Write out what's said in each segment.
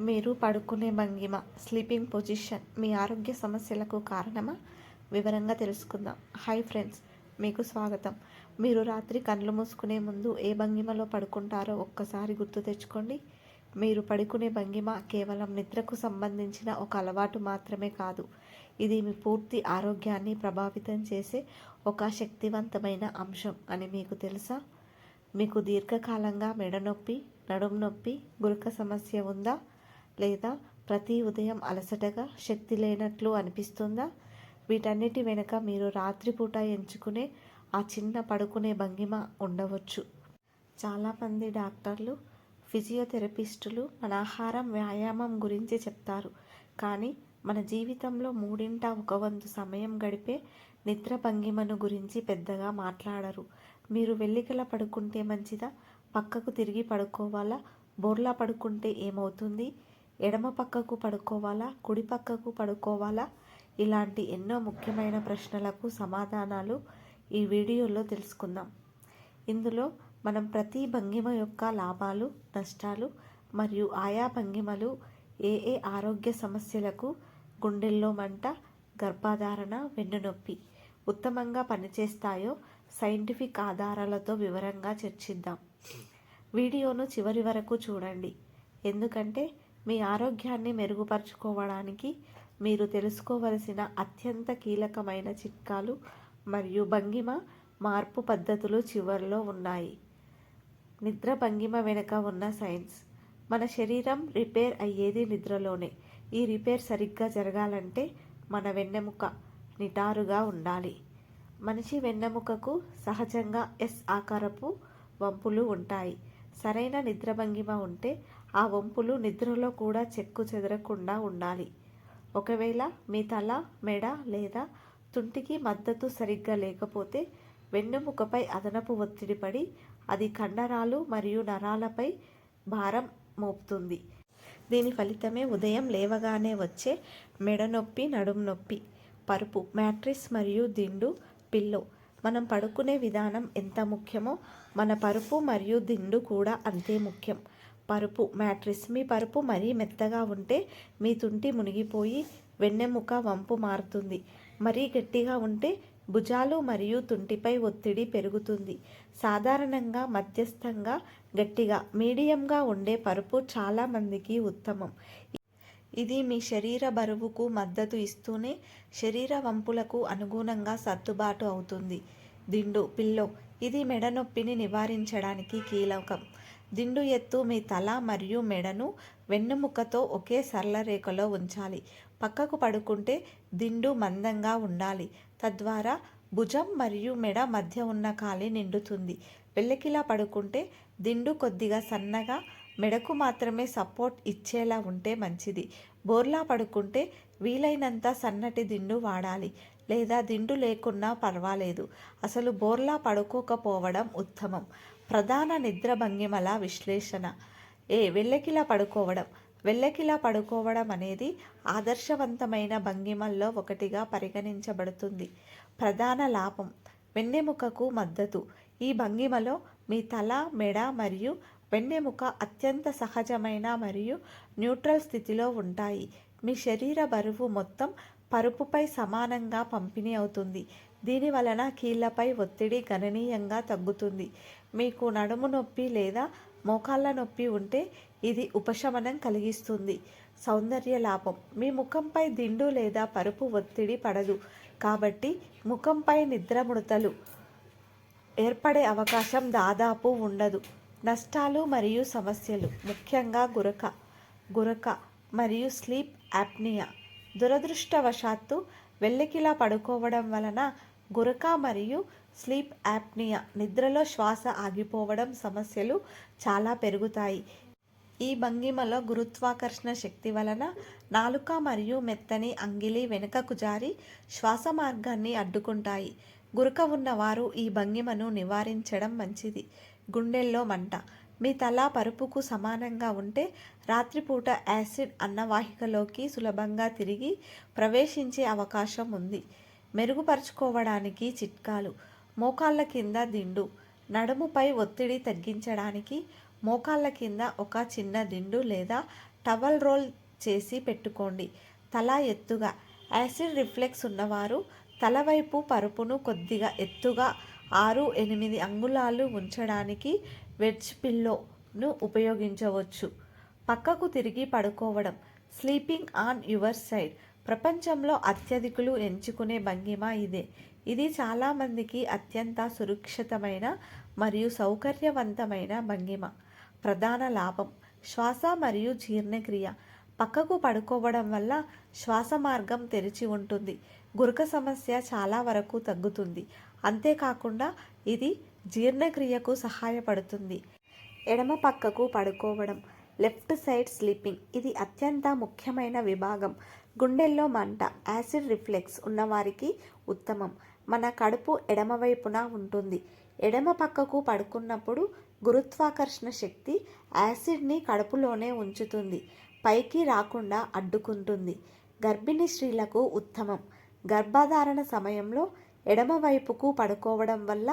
మీరు పడుకునే భంగిమ స్లీపింగ్ పొజిషన్ మీ ఆరోగ్య సమస్యలకు కారణమా? వివరంగా తెలుసుకుందాం. హాయ్ ఫ్రెండ్స్ మీకు స్వాగతం. మీరు రాత్రి కళ్ళు మూసుకునే ముందు ఏ భంగిమలో పడుకుంటారో ఒక్కసారి గుర్తు తెచ్చుకోండి. మీరు పడుకునే భంగిమ కేవలం నిద్రకు సంబంధించిన ఒక అలవాటు మాత్రమే కాదు. ఇది మీ పూర్తి ఆరోగ్యాన్ని ప్రభావితం చేసే ఒక శక్తివంతమైన అంశం అని మీకు తెలుసా? మీకు దీర్ఘకాలంగా మెడ నొప్పి నడుము నొప్పి గురక సమస్య ఉందా? లేదా ప్రతి ఉదయం అలసటగా శక్తి లేనట్లు అనిపిస్తుందా? వీటన్నిటి వెనుక మీరు రాత్రిపూట ఎంచుకునే ఆ చిన్న పడుకునే భంగిమ ఉండవచ్చు. చాలామంది డాక్టర్లు ఫిజియోథెరపిస్టులు మన ఆహారం వ్యాయామం గురించి చెప్తారు. కానీ మన జీవితంలో మూడింట ఒక వంతు సమయం గడిపే నిద్ర భంగిమను గురించి పెద్దగా మాట్లాడరు. మీరు వెల్లికల పడుకుంటే మంచిదా? పక్కకు తిరిగి పడుకోవాలా? బోర్లా పడుకుంటే ఏమవుతుంది? ఎడమ పక్కకు పడుకోవాలా? కుడి పక్కకు పడుకోవాలా? ఇలాంటి ఎన్నో ముఖ్యమైన ప్రశ్నలకు సమాధానాలు ఈ వీడియోలో తెలుసుకుందాం. ఇందులో మనం ప్రతి భంగిమ యొక్క లాభాలు నష్టాలు మరియు ఆయా భంగిమలు ఏ ఏ ఆరోగ్య సమస్యలకు గుండెల్లో మంట గర్భాధారణ వెన్నునొప్పి ఉత్తమంగా పనిచేస్తాయో సైంటిఫిక్ ఆధారాలతో వివరంగా చర్చిద్దాం. వీడియోను చివరి వరకు చూడండి. ఎందుకంటే మీ ఆరోగ్యాన్ని మెరుగుపరుచుకోవడానికి మీరు తెలుసుకోవలసిన అత్యంత కీలకమైన చిట్కాలు మరియు భంగిమ మార్పు పద్ధతులు చివరిలో ఉన్నాయి. నిద్ర భంగిమ వెనుక ఉన్న సైన్స్. మన శరీరం రిపేర్ అయ్యేది నిద్రలోనే. ఈ రిపేర్ సరిగ్గా జరగాలంటే మన వెన్నెముక నిటారుగా ఉండాలి. మనిషి వెన్నెముకకు సహజంగా ఎస్ ఆకారపు వంపులు ఉంటాయి. సరైన నిద్ర భంగిమ ఉంటే ఆ వంపులు నిద్రలో కూడా చెక్కు చెదరకుండా ఉండాలి. ఒకవేళ మీ తల మెడ లేదా తుంటికి మద్దతు సరిగ్గా లేకపోతే వెన్నెముకపై అదనపు ఒత్తిడి పడి అది కండరాలు మరియు నరాలపై భారం మోపుతుంది. దీని ఫలితమే ఉదయం లేవగానే వచ్చే మెడ నొప్పి నడుము నొప్పి పరుపు మ్యాట్రిస్ మరియు దిండు పిల్లో. మనం పడుకునే విధానం ఎంత ముఖ్యమో మన పరుపు మరియు దిండు కూడా అంతే ముఖ్యం. పరుపు మ్యాట్రిస్ మీ పరుపు మరీ మెత్తగా ఉంటే మీ తుంటి మునిగిపోయి వెన్నెముక వంపు మారుతుంది. మరీ గట్టిగా ఉంటే భుజాలు మరియు తుంటిపై ఒత్తిడి పెరుగుతుంది. సాధారణంగా మధ్యస్థంగా గట్టిగా మీడియంగా ఉండే పరుపు చాలామందికి ఉత్తమం. ఇది మీ శరీర బరువుకు మద్దతు ఇస్తూనే శరీర వంపులకు అనుగుణంగా సర్దుబాటు అవుతుంది. దిండు పిల్లో ఇది మెడ నొప్పిని నివారించడానికి కీలకం. దిండు ఎత్తు మీ తల మరియు మెడను వెన్నెముకతో ఒకే సరళ రేఖలో ఉంచాలి. పక్కకు పడుకుంటే దిండు మందంగా ఉండాలి. తద్వారా భుజం మరియు మెడ మధ్య ఉన్న ఖాళీ నిండుతుంది. వెల్లకిలా పడుకుంటే దిండు కొద్దిగా సన్నగా మెడకు మాత్రమే సపోర్ట్ ఇచ్చేలా ఉంటే మంచిది. బోర్లా పడుకుంటే వీలైనంత సన్నటి దిండు వాడాలి. లేదా దిండు లేకున్నా పర్వాలేదు. అసలు బోర్లా పడుకోకపోవడం ఉత్తమం. ప్రధాన నిద్ర భంగిమల విశ్లేషణ. ఏ వెళ్ళకిలా పడుకోవడం. వెళ్ళకిలా పడుకోవడం అనేది ఆదర్శవంతమైన భంగిమల్లో ఒకటిగా పరిగణించబడుతుంది. ప్రధాన లాభం. వెన్నెముకకు మద్దతు. ఈ భంగిమలో మీ తల మెడ మరియు వెన్నెముక అత్యంత సహజమైన మరియు న్యూట్రల్ స్థితిలో ఉంటాయి. మీ శరీర బరువు మొత్తం పరుపుపై సమానంగా పంపిణీ అవుతుంది. దీని వలన కీళ్ళపై ఒత్తిడి గణనీయంగా తగ్గుతుంది. మీకు నడుము నొప్పి లేదా మోకాళ్ళ నొప్పి ఉంటే ఇది ఉపశమనం కలిగిస్తుంది. సౌందర్య లాభం. మీ ముఖంపై దిండు లేదా పరుపు ఒత్తిడి పడదు. కాబట్టి ముఖంపై నిద్ర ముడతలు ఏర్పడే అవకాశం దాదాపు ఉండదు. నష్టాలు మరియు సమస్యలు. ముఖ్యంగా గురక గురక మరియు స్లీప్ యాప్నియా. దురదృష్టవశాత్తు వెల్లకిలా పడుకోవడం వలన గురక మరియు స్లీప్ యాప్నియా నిద్రలో శ్వాస ఆగిపోవడం సమస్యలు చాలా పెరుగుతాయి. ఈ భంగిమలో గురుత్వాకర్షణ శక్తి వలన నాలుక మరియు మెత్తని అంగిలి వెనుకకు జారి శ్వాస మార్గాన్ని అడ్డుకుంటాయి. గురక ఉన్నవారు ఈ భంగిమను నివారించడం మంచిది. గుండెల్లో మంట. మీ తల పరుపుకు సమానంగా ఉంటే రాత్రిపూట యాసిడ్ అన్నవాహికలోకి సులభంగా తిరిగి ప్రవేశించే అవకాశం ఉంది. మెరుగుపరుచుకోవడానికి చిట్కాలు. మోకాళ్ళ కింద దిండు. నడుముపై ఒత్తిడి తగ్గించడానికి మోకాళ్ళ కింద ఒక చిన్న దిండు లేదా టవల్ రోల్ చేసి పెట్టుకోండి. తల ఎత్తుగా. యాసిడ్ రిఫ్లెక్స్ ఉన్నవారు తలవైపు పరుపును కొద్దిగా ఎత్తుగా ఆరు ఎనిమిది అంగుళాలు ఉంచడానికి వెడ్జ్ పిల్లోను ఉపయోగించవచ్చు. పక్కకు తిరిగి పడుకోవడం. Sleeping on your side. ప్రపంచంలో అత్యధికులు ఎంచుకునే భంగిమ ఇదే. ఇది చాలామందికి అత్యంత సురక్షితమైన మరియు సౌకర్యవంతమైన భంగిమ. ప్రధాన లాభం శ్వాస మరియు జీర్ణక్రియ. పక్కకు పడుకోవడం వల్ల శ్వాస మార్గం తెరిచి ఉంటుంది. గురక సమస్య చాలా వరకు తగ్గుతుంది. అంతేకాకుండా ఇది జీర్ణక్రియకు సహాయపడుతుంది. ఎడమ పక్కకు పడుకోవడం లెఫ్ట్ సైడ్ స్లీపింగ్. ఇది అత్యంత ముఖ్యమైన విభాగం. గుండెల్లో మంట యాసిడ్ రిఫ్లెక్స్ ఉన్నవారికి ఉత్తమం. మన కడుపు ఎడమవైపున ఉంటుంది. ఎడమ పక్కకు పడుకున్నప్పుడు గురుత్వాకర్షణ శక్తి యాసిడ్ని కడుపులోనే ఉంచుతుంది. పైకి రాకుండా అడ్డుకుంటుంది. గర్భిణీ స్త్రీలకు ఉత్తమం. గర్భధారణ సమయంలో ఎడమవైపుకు పడుకోవడం వల్ల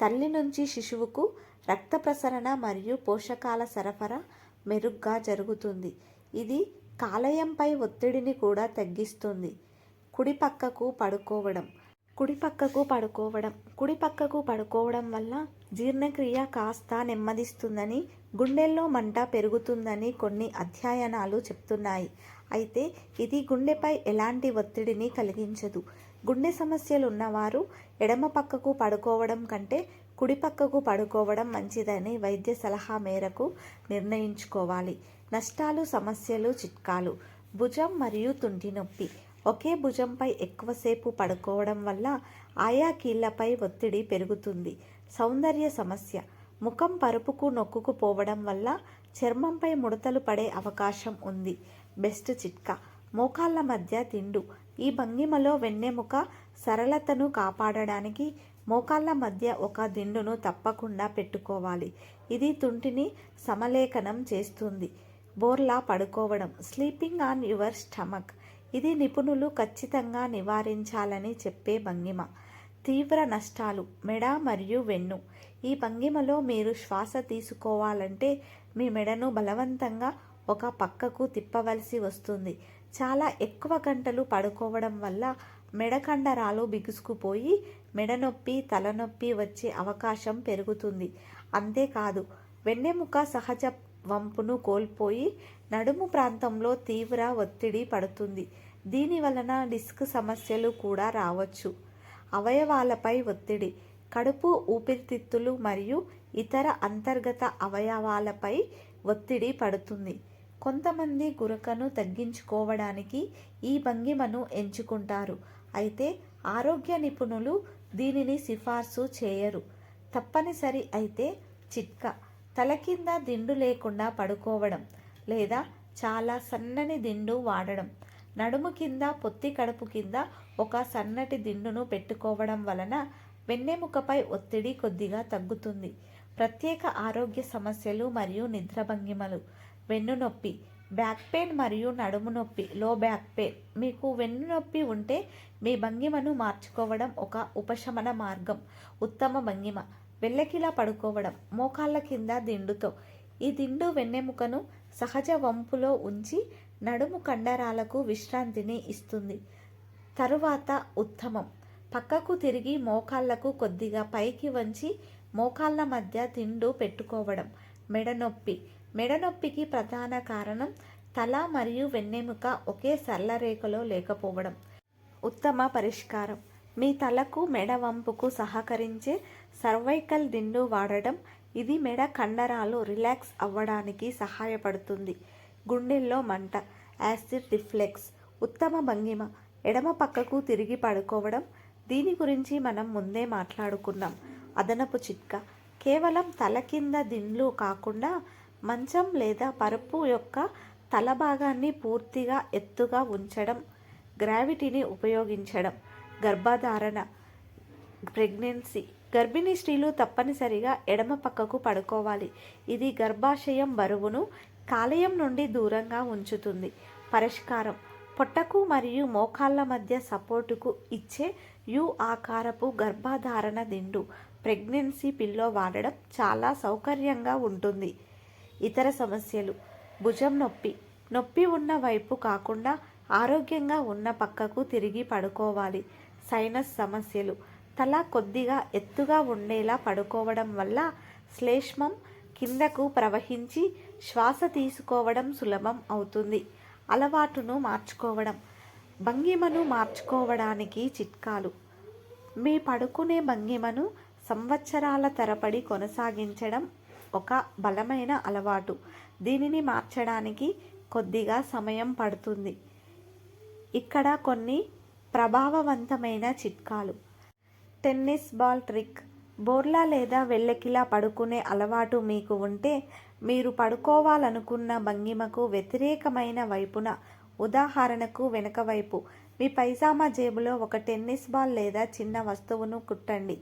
తల్లి నుంచి శిశువుకు రక్త ప్రసరణ మరియు పోషకాల సరఫరా మెరుగ్గా జరుగుతుంది. ఇది కాలయంపై ఒత్తిడిని కూడా తగ్గిస్తుంది. కుడి పక్కకు పడుకోవడం. కుడి పక్కకు పడుకోవడం. కుడి పక్కకు పడుకోవడం వల్ల జీర్ణక్రియ కాస్త నెమ్మదిస్తుందని గుండెల్లో మంట పెరుగుతుందని కొన్ని అధ్యయనాలు చెప్తున్నాయి. అయితే ఇది గుండెపై ఎలాంటి ఒత్తిడిని కలిగించదు. గుండె సమస్యలు ఉన్నవారు ఎడమ పక్కకు పడుకోవడం కంటే కుడి పక్కకు పడుకోవడం మంచిదని వైద్య సలహా మేరకు నిర్ణయించుకోవాలి. నష్టాలు సమస్యలు చిట్కాలు. భుజం మరియు తుంటి నొప్పి. ఒకే భుజంపై ఎక్కువసేపు పడుకోవడం వల్ల ఆయా కీళ్ళపై ఒత్తిడి పెరుగుతుంది. సౌందర్య సమస్య. ముఖం పరుపుకు నొక్కుకుపోవడం వల్ల చర్మంపై ముడతలు పడే అవకాశం ఉంది. బెస్ట్ చిట్కా. మోకాళ్ళ మధ్య తిండు. ఈ భంగిమలో వెన్నెముక సరళతను కాపాడడానికి మోకాళ్ళ మధ్య ఒక దిండును తప్పకుండా పెట్టుకోవాలి. ఇది తుంటిని సమలేఖనం చేస్తుంది. బోర్లా పడుకోవడం స్లీపింగ్ ఆన్ యువర్ స్టమక్. ఇది నిపుణులు ఖచ్చితంగా నివారించాలని చెప్పే భంగిమ. తీవ్ర నష్టాలు మెడ మరియు వెన్ను. ఈ భంగిమలో మీరు శ్వాస తీసుకోవాలంటే మీ మెడను బలవంతంగా ఒక పక్కకు తిప్పవలసి వస్తుంది. చాలా ఎక్కువ గంటలు పడుకోవడం వల్ల మెడ కండరాలు బిగుసుకుపోయి మెడ నొప్పి తలనొప్పి వచ్చే అవకాశం పెరుగుతుంది. అంతేకాదు వెన్నెముక సహజ వంపును కోల్పోయి నడుము ప్రాంతంలో తీవ్ర ఒత్తిడి పడుతుంది. దీని వలన డిస్క్ సమస్యలు కూడా రావచ్చు. అవయవాలపై ఒత్తిడి కడుపు ఊపిరితిత్తులు మరియు ఇతర అంతర్గత అవయవాలపై ఒత్తిడి పడుతుంది. కొంతమంది గురకను తగ్గించుకోవడానికి ఈ భంగిమను ఎంచుకుంటారు. అయితే ఆరోగ్య నిపుణులు దీనిని సిఫార్సు చేయరు. తప్పనిసరి అయితే చిట్కా తల కింద దిండు లేకుండా పడుకోవడం లేదా చాలా సన్నని దిండు వాడడం నడుము కింద పొత్తి కడుపు కింద ఒక సన్నటి దిండును పెట్టుకోవడం వలన వెన్నెముకపై ఒత్తిడి కొద్దిగా తగ్గుతుంది. ప్రత్యేక ఆరోగ్య సమస్యలు మరియు నిద్ర భంగిమలు వెన్ను నొప్పి బ్యాక్ పెయిన్ మరియు నడుము నొప్పి లో బ్యాక్ పెయిన్. మీకు వెన్ను నొప్పి ఉంటే మీ భంగిమను మార్చుకోవడం ఒక ఉపశమన మార్గం. ఉత్తమ భంగిమ. వెళ్ళకిలా పడుకోవడం. మోకాళ్ళ కింద దిండుతో. ఈ దిండు వెన్నెముకను సహజ వంపులో ఉంచి నడుము కండరాలకు విశ్రాంతిని ఇస్తుంది. తరువాత ఉత్తమం. పక్కకు తిరిగి మోకాళ్ళకు కొద్దిగా పైకి వంచి మోకాళ్ళ మధ్య దిండు పెట్టుకోవడం. మెడ నొప్పి. మెడనొప్పికి ప్రధాన కారణం తల మరియు వెన్నెముక ఒకే సరళ రేఖలో లేకపోవడం. ఉత్తమ పరిష్కారం. మీ తలకు మెడ వంపుకు సహకరించే సర్వైకల్ దిండు వాడడం ఇది మెడ కండరాలు రిలాక్స్ అవ్వడానికి సహాయపడుతుంది. గుండెల్లో మంట యాసిడ్ రిఫ్లెక్స్ ఉత్తమ భంగిమ ఎడమ పక్కకు తిరిగి పడుకోవడం దీని గురించి మనం ముందే మాట్లాడుకున్నాం. అదనపు చిట్కా. కేవలం తల కింద దిండ్లు కాకుండా మంచం లేదా పరుపు యొక్క తల భాగాన్ని పూర్తిగా ఎత్తుగా ఉంచడం గ్రావిటీని ఉపయోగించడం గర్భధారణ ప్రెగ్నెన్సీ. గర్భిణీ స్త్రీలు తప్పనిసరిగా ఎడమ పక్కకు పడుకోవాలి. ఇది గర్భాశయం బరువును కాలేయం నుండి దూరంగా ఉంచుతుంది. పరిష్కారం పొట్టకు మరియు మోకాళ్ళ మధ్య సపోర్టుకు ఇచ్చే యు ఆకారపు గర్భధారణ దిండు. ప్రెగ్నెన్సీ పిల్లో వాడడం చాలా సౌకర్యంగా ఉంటుంది. ఇతర సమస్యలు. భుజం నొప్పి. నొప్పి ఉన్న వైపు కాకుండా ఆరోగ్యంగా ఉన్న పక్కకు తిరిగి పడుకోవాలి. సైనస్ సమస్యలు. తల కొద్దిగా ఎత్తుగా ఉండేలా పడుకోవడం వల్ల శ్లేష్మం కిందకు ప్రవహించి శ్వాస తీసుకోవడం సులభం అవుతుంది. అలవాటును మార్చుకోవడం. భంగిమను మార్చుకోవడానికి చిట్కాలు. మీ పడుకునే భంగిమను సంవత్సరాల తరబడి కొనసాగించడం ఒక బలమైన అలవాటు. దీనిని మార్చడానికి కొద్దిగా సమయం పడుతుంది. ఇక్కడ కొన్ని ప్రభావవంతమైన చిట్కాలు. Tennis ball trick. బోర్లా లేదా వెళ్ళకిలా పడుకునే అలవాటు మీకు ఉంటే మీరు పడుకోవాలనుకున్న భంగిమకు వ్యతిరేకమైన వైపున ఉదాహరణకు వెనుక వైపు. మీ పైజామా జేబులో ఒక టెన్నిస్ బాల్ లేదా చిన్న వస్తువును కుట్టండి.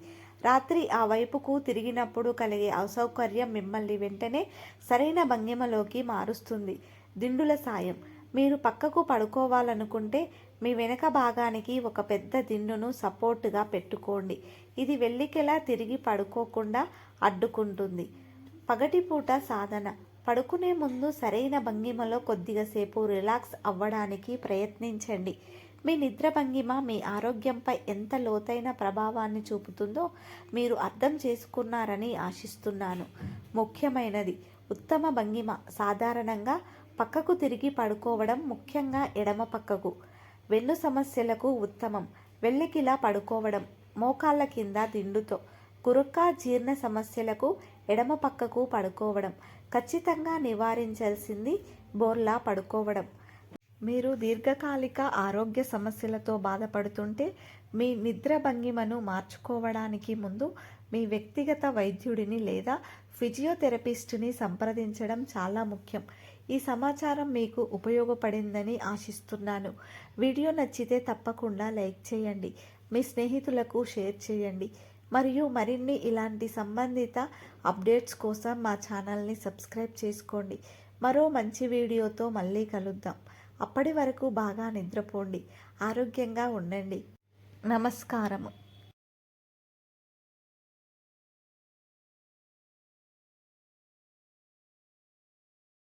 రాత్రి ఆ వైపుకు తిరిగినప్పుడు కలిగే అసౌకర్యం మిమ్మల్ని వెంటనే సరైన భంగిమలోకి మారుస్తుంది. దిండుల సాయం. మీరు పక్కకు పడుకోవాలనుకుంటే మీ వెనక భాగానికి ఒక పెద్ద దిండును సపోర్టుగా పెట్టుకోండి. ఇది వెళ్ళికెలా తిరిగి పడుకోకుండా అడ్డుకుంటుంది. పగటిపూట సాధన. పడుకునే ముందు సరైన భంగిమలో కొద్దిగా సేపు రిలాక్స్ అవ్వడానికి ప్రయత్నించండి. మీ నిద్ర భంగిమ మీ ఆరోగ్యంపై ఎంత లోతైన ప్రభావాన్ని చూపుతుందో మీరు అర్థం చేసుకున్నారని ఆశిస్తున్నాను. ముఖ్యమైనది ఉత్తమ భంగిమ సాధారణంగా పక్కకు తిరిగి పడుకోవడం ముఖ్యంగా ఎడమ పక్కకు. వెన్ను సమస్యలకు ఉత్తమం వెళ్ళకిలా పడుకోవడం మోకాళ్ళ కింద దిండుతో. కురుక్క జీర్ణ సమస్యలకు ఎడమ పక్కకు పడుకోవడం ఖచ్చితంగా నివారించాల్సింది బోర్లా పడుకోవడం. మీరు దీర్ఘకాలిక ఆరోగ్య సమస్యలతో బాధపడుతుంటే మీ నిద్ర భంగిమను మార్చుకోవడానికి ముందు మీ వ్యక్తిగత వైద్యుడిని లేదా ఫిజియోథెరపిస్టుని సంప్రదించడం చాలా ముఖ్యం. ఈ సమాచారం మీకు ఉపయోగపడిందని ఆశిస్తున్నాను. వీడియో నచ్చితే తప్పకుండా లైక్ చేయండి. మీ స్నేహితులకు షేర్ చేయండి. మరియు మరిన్ని ఇలాంటి సంబంధిత అప్డేట్స్ కోసం మా ఛానల్ని సబ్స్క్రైబ్ చేసుకోండి. మరో మంచి వీడియోతో మళ్ళీ కలుద్దాం. అప్పటి వరకు బాగా నిద్రపోండి. ఆరోగ్యంగా ఉండండి. నమస్కారము.